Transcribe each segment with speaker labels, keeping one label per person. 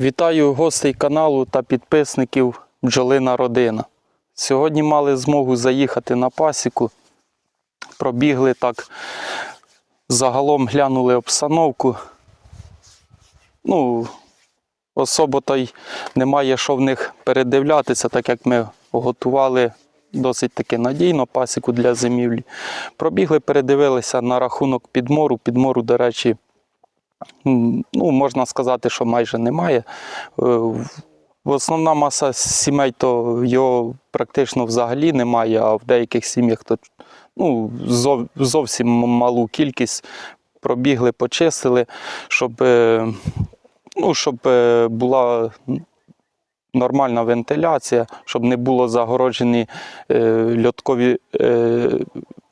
Speaker 1: Вітаю гостей каналу та підписників Бджолина Родина. Сьогодні мали змогу заїхати на пасіку. Пробігли так, загалом глянули обстановку. Ну, особо то й немає що в них передивлятися, так як ми готували досить таки надійно пасіку для зимівлі. Пробігли, передивилися на рахунок підмору. Підмору, до речі, ну, можна сказати, що майже немає. Е, основна маса сімей, то його практично взагалі немає, а в деяких сім'ях то ну, зов- зовсім малу кількість пробігли, почистили, щоб, е, ну, щоб е, була нормальна вентиляція, щоб не було загороджені е, льоткові,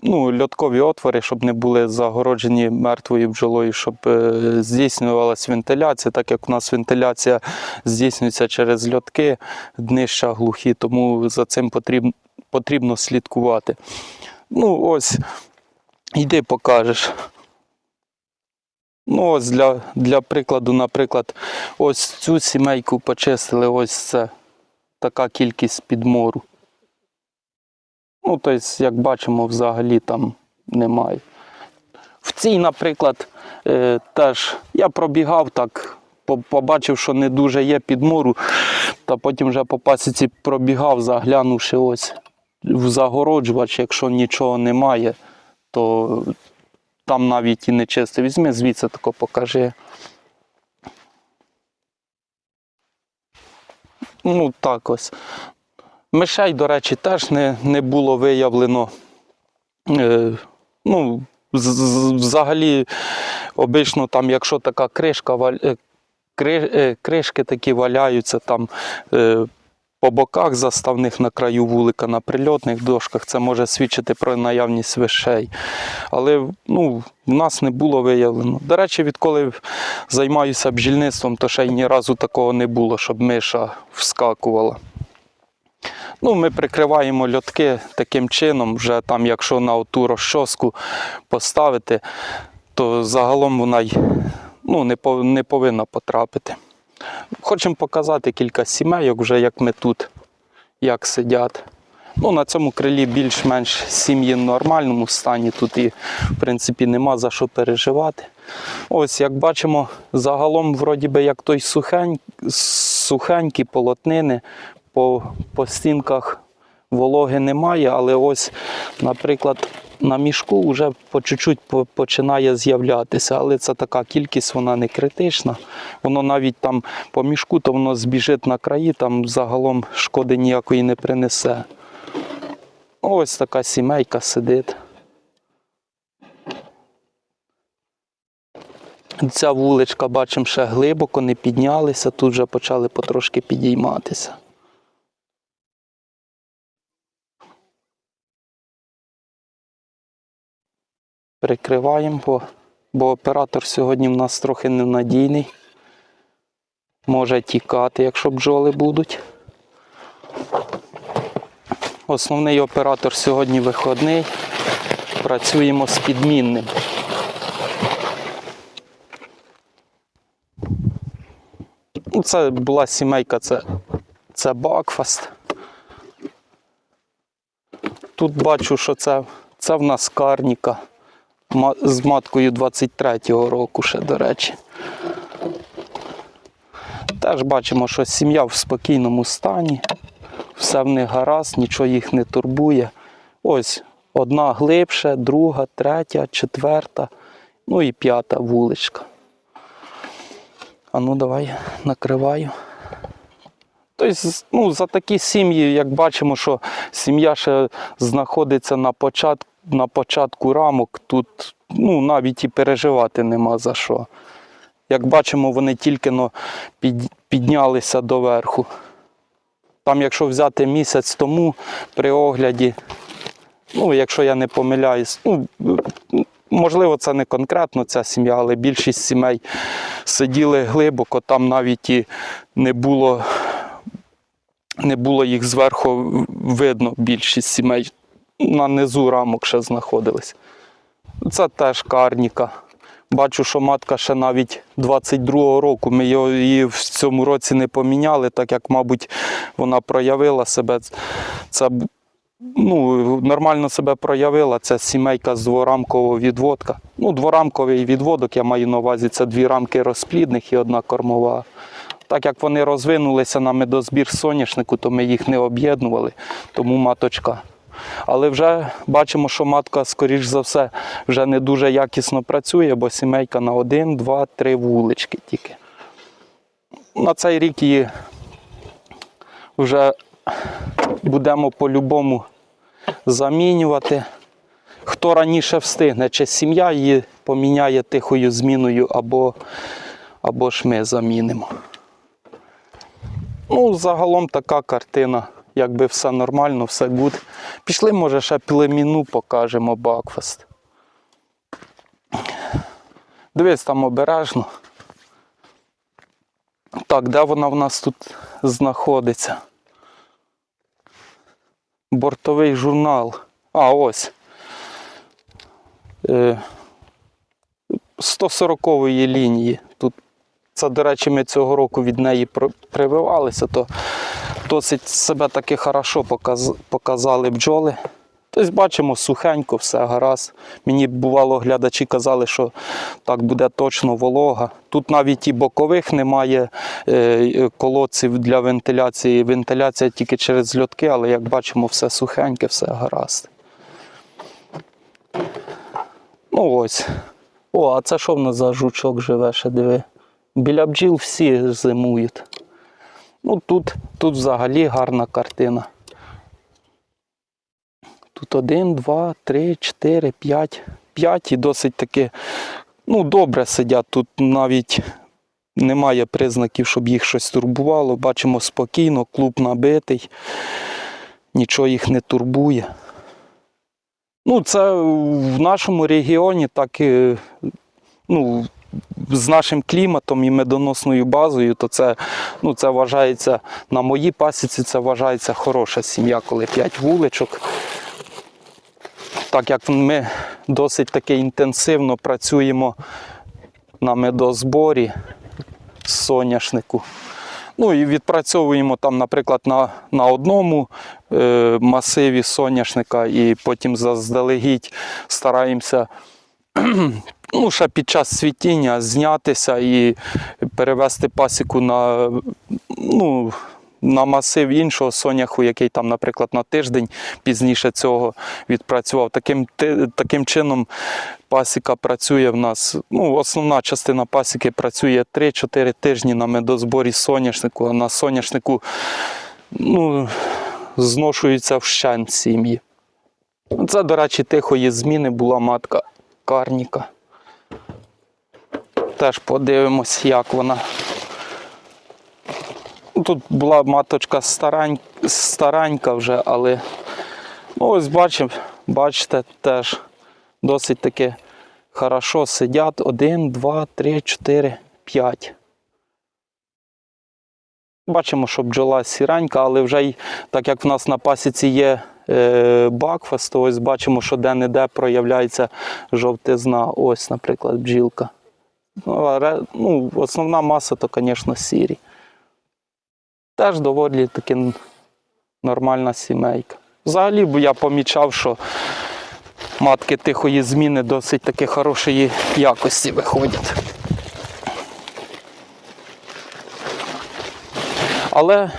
Speaker 1: ну, льоткові отвори, щоб не були загороджені мертвою бджолою, щоб е, здійснювалася вентиляція, так як у нас вентиляція здійснюється через льотки, днища глухі, тому за цим потрібно, потрібно слідкувати. Ну, ось, йди покажеш. Ну, ось для, для прикладу, наприклад, ось цю сімейку почистили, ось це така кількість підмору. Ну, тобто, як бачимо, взагалі там немає. В цій, наприклад, е, теж я пробігав так, побачив, що не дуже є підмору, та потім вже по пасіці пробігав, заглянувши ось в загороджувач, якщо нічого немає, то там навіть і не чисто. Візьми звідси тако покажи. Ну, так ось. Мишей, до речі, теж не, не було виявлено. Е, ну, з- з- взагалі, обично там, якщо така кришка, е, кри- е, кришки такі валяються там е, по боках заставних на краю вулика, на прильотних дошках, це може свідчити про наявність вишей. Але ну, в нас не було виявлено. До речі, відколи займаюся бджільництвом, то ще й ні разу такого не було, щоб миша вскакувала. Ну, ми прикриваємо льотки таким чином, вже там, якщо на оту розчоску поставити, то загалом вона й ну, не, не повинна потрапити. Хочемо показати кілька сімейок, вже як ми тут, як сидять. Ну, на цьому крилі більш-менш сім'ї в нормальному стані. Тут і, в принципі, нема за що переживати. Ось, як бачимо, загалом, вроді би, як той сухень, сухенькі полотнини, по, по стінках вологи немає, але ось, наприклад, на мішку вже по чуть-чуть починає з'являтися, але це така кількість, вона не критична. Воно навіть там по мішку, то воно збіжить на краї, там загалом шкоди ніякої не принесе. Ось така сімейка сидить. Ця вуличка, бачимо, ще глибоко не піднялися, тут вже почали потрошки підійматися. Прикриваємо, бо, оператор сьогодні в нас трохи ненадійний. Може тікати, якщо бджоли будуть. Основний оператор сьогодні виходний. Працюємо з підмінним. Ну, Це була сімейка, це, це Бакфаст. Тут бачу, що це, це в нас карніка з маткою 23-го року ще, до речі. Теж бачимо, що сім'я в спокійному стані, все в них гаразд, нічого їх не турбує. Ось одна глибше, друга, третя, четверта, ну і п'ята вуличка. А ну давай накриваю. Тобто, ну, за такі сім'ї, як бачимо, що сім'я ще знаходиться на початку, на початку рамок, тут ну, навіть і переживати нема за що. Як бачимо, вони тільки піднялися доверху. Там, якщо взяти місяць тому при огляді, ну, якщо я не помиляюсь, ну, можливо, це не конкретно ця сім'я, але більшість сімей сиділи глибоко, там навіть і не було, не було їх зверху видно, більшість сімей. На низу рамок ще знаходились. Це теж карніка. Бачу, що матка ще навіть 22-го року. Ми її в цьому році не поміняли, так як, мабуть, вона проявила себе. Це ну, нормально себе проявила. Це сімейка з дворамкового відводка. Ну, дворамковий відводок, я маю на увазі, це дві рамки розплідних і одна кормова. Так як вони розвинулися на медозбір соняшнику, то ми їх не об'єднували, тому маточка. Але вже бачимо, що матка, скоріш за все, вже не дуже якісно працює, бо сімейка на один, два, три вулички тільки. На цей рік її вже будемо по-любому замінювати. Хто раніше встигне, чи сім'я її поміняє тихою зміною, або, або ж ми замінимо. Ну, загалом така картина. Якби все нормально, все гуд. Пішли, може, ще племіну покажемо Бакфест. Дивись там обережно. Так, де вона в нас тут знаходиться? Бортовий журнал. А, ось. Е, 140-ї лінії. Тут це, до речі, ми цього року від неї прививалися, то досить себе таки хорошо показ, показали бджоли. Тобто бачимо сухенько, все гаразд. Мені бувало, глядачі казали, що так буде точно волога. Тут навіть і бокових немає е, колодців для вентиляції. Вентиляція тільки через льотки, але як бачимо, все сухеньке, все гаразд. Ну ось. О, а це що в нас за жучок живе, ще диви. Біля бджіл всі зимують. Ну тут, тут взагалі гарна картина. Тут один, два, три, чотири, п'ять. П'ять і досить таки ну, добре сидять. Тут навіть немає признаків, щоб їх щось турбувало. Бачимо спокійно, клуб набитий, нічого їх не турбує. Ну, це в нашому регіоні так і, ну, з нашим кліматом і медоносною базою, то це, ну, це вважається на моїй пасіці, це вважається хороша сім'я, коли 5 вуличок. Так як ми досить таки інтенсивно працюємо на медозборі соняшнику. Ну і відпрацьовуємо там, наприклад, на, на одному е, масиві соняшника, і потім заздалегідь стараємося ну, ще під час світіння знятися і перевести пасіку на, ну, на масив іншого соняху, який там, наприклад, на тиждень пізніше цього відпрацював. Таким, таким чином пасіка працює в нас. Ну, основна частина пасіки працює 3-4 тижні на медозборі соняшнику, а на соняшнику ну, зношуються вщент сім'ї. Це, до речі, тихої зміни була матка Карніка. Теж подивимось, як вона. Тут була маточка старань, старенька вже, але ну, ось бачимо, бачите, теж досить таки хорошо сидять. Один, два, три, чотири, п'ять. Бачимо, що бджола сіренька, але вже й так як в нас на пасіці є е, бакфест, то ось бачимо, що де-не-де проявляється жовтизна. Ось, наприклад, бджілка. Ну, ну, основна маса то, звісно, сірі. Теж доволі таки нормальна сімейка. Взагалі я помічав, що матки тихої зміни досить таки хорошої якості виходять. Але,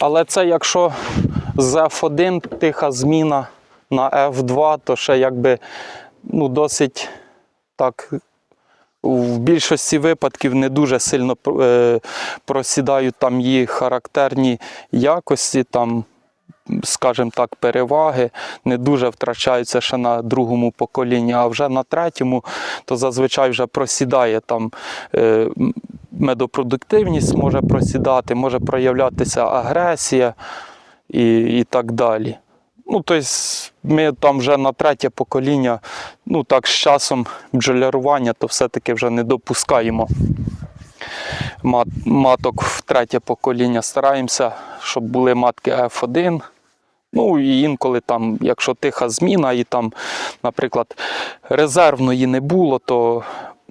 Speaker 1: але це якщо з F1 тиха зміна на F2, то ще якби ну, досить так в більшості випадків не дуже сильно е, просідають там її характерні якості, там, скажімо так, переваги, не дуже втрачаються ще на другому поколінні, а вже на третьому, то зазвичай вже просідає там. Е, Медопродуктивність може просідати, може проявлятися агресія і, і так далі. Ну, тобто ми там вже на третє покоління, ну так, з часом бджолярування, то все-таки вже не допускаємо мат, маток в третє покоління. Стараємося, щоб були матки F1. Ну і інколи там, якщо тиха зміна, і там, наприклад, резервної не було, то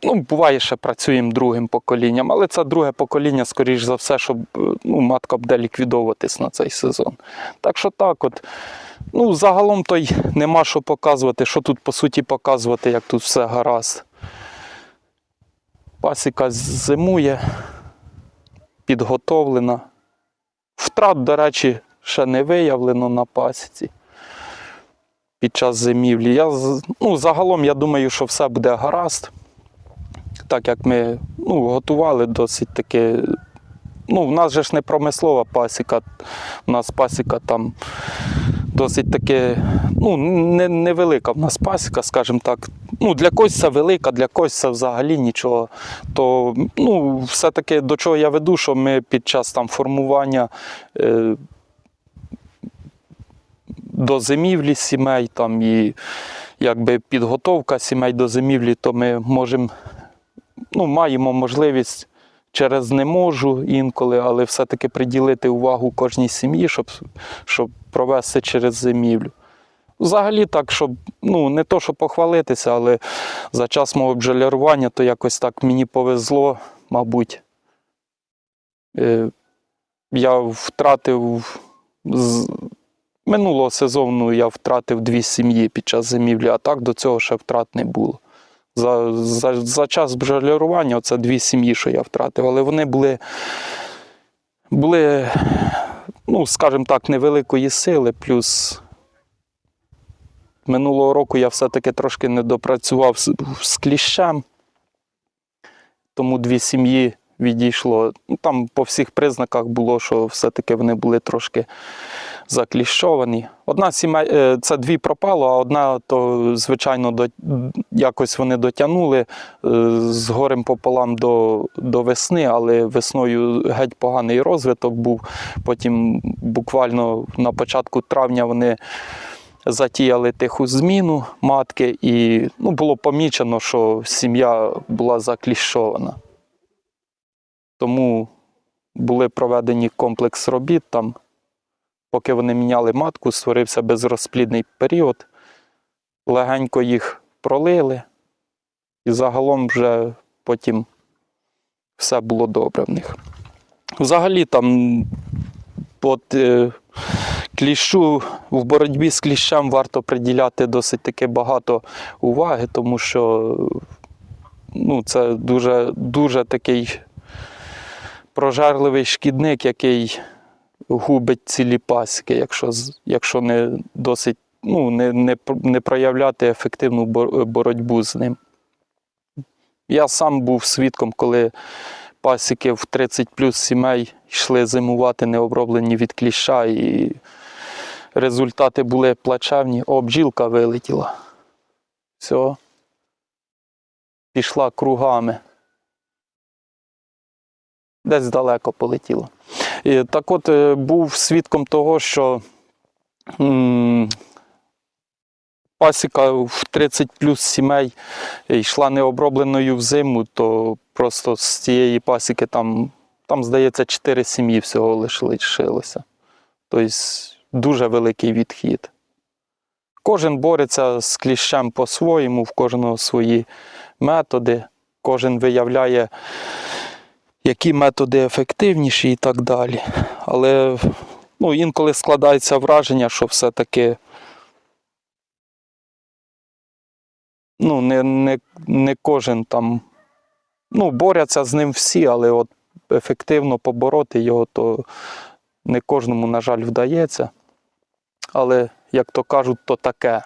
Speaker 1: ну, буває, ще працюємо другим поколінням, але це друге покоління, скоріш за все, щоб е, ну, матка буде ліквідовуватись на цей сезон. Так що так, от. Ну, загалом то й нема що показувати. Що тут по суті показувати, як тут все гаразд. Пасіка зимує, підготовлена. Втрат, до речі, ще не виявлено на пасіці під час зимівлі. Я, ну, загалом я думаю, що все буде гаразд. Так як ми ну, готували досить таки. Ну, в нас же ж не промислова пасіка, у нас пасіка там досить таки, ну, не, невелика в нас пасіка, скажімо так. Ну, для когось це велика, для когось це взагалі нічого. То ну, все-таки до чого я веду, що ми під час там формування е, до зимівлі сімей там і якби підготовка сімей до зимівлі, то ми можемо, ну, маємо можливість через не можу інколи, але все-таки приділити увагу кожній сім'ї, щоб, щоб провести через зимівлю. Взагалі так, щоб ну, не то, щоб похвалитися, але за час мого бджолярування, то якось так мені повезло, мабуть. Е, я втратив з минулого сезону я втратив дві сім'ї під час зимівлі, а так до цього ще втрат не було. За, за, за час бджолярування це дві сім'ї, що я втратив, але вони були, були ну, скажімо так, невеликої сили, плюс минулого року я все-таки трошки не допрацював з, з кліщем, тому дві сім'ї відійшло. Ну, Там по всіх признаках було, що все-таки вони були трошки закліщовані. Одна сімей, це дві пропало, а одна, то, звичайно, до, якось вони дотягнули е, з горем пополам до, до весни, але весною геть поганий розвиток був. Потім буквально на початку травня вони затіяли тиху зміну матки, і ну, було помічено, що сім'я була закліщована. Тому були проведені комплекс робіт там. Поки вони міняли матку, створився безрозплідний період. Легенько їх пролили, і загалом вже потім все було добре в них. Взагалі там от, е, кліщу в боротьбі з кліщем варто приділяти досить таки багато уваги, тому що ну, це дуже, дуже такий прожарливий шкідник, який губить цілі пасіки, якщо, якщо не досить ну, не, не, не проявляти ефективну боротьбу з ним. Я сам був свідком, коли пасіки в 30 плюс сімей йшли зимувати необроблені від кліща, і результати були плачевні. О, бджілка вилетіла. Все. Пішла кругами. Десь далеко полетіло. І, так от е, був свідком того, що м, пасіка в 30 плюс сімей йшла необробленою в зиму, то просто з цієї пасіки там, там здається, 4 сім'ї всього лише лишилося. Тобто дуже великий відхід. Кожен бореться з кліщем по-своєму, в кожного свої методи, кожен виявляє які методи ефективніші і так далі. Але ну, інколи складається враження, що все-таки ну, не, не, не кожен там ну, борються з ним всі, але от ефективно побороти його, то не кожному, на жаль, вдається. Але, як то кажуть, то таке.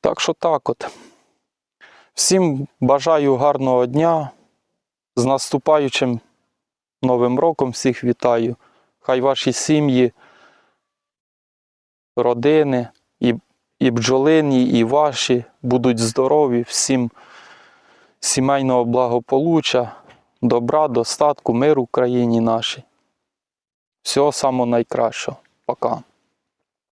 Speaker 1: Так що так от. Всім бажаю гарного дня. З наступаючим Новим роком всіх вітаю. Хай ваші сім'ї, родини, і, і бджолині, і ваші будуть здорові, всім сімейного благополуччя, добра, достатку, миру в країні нашій. Всього самого найкращого. Пока.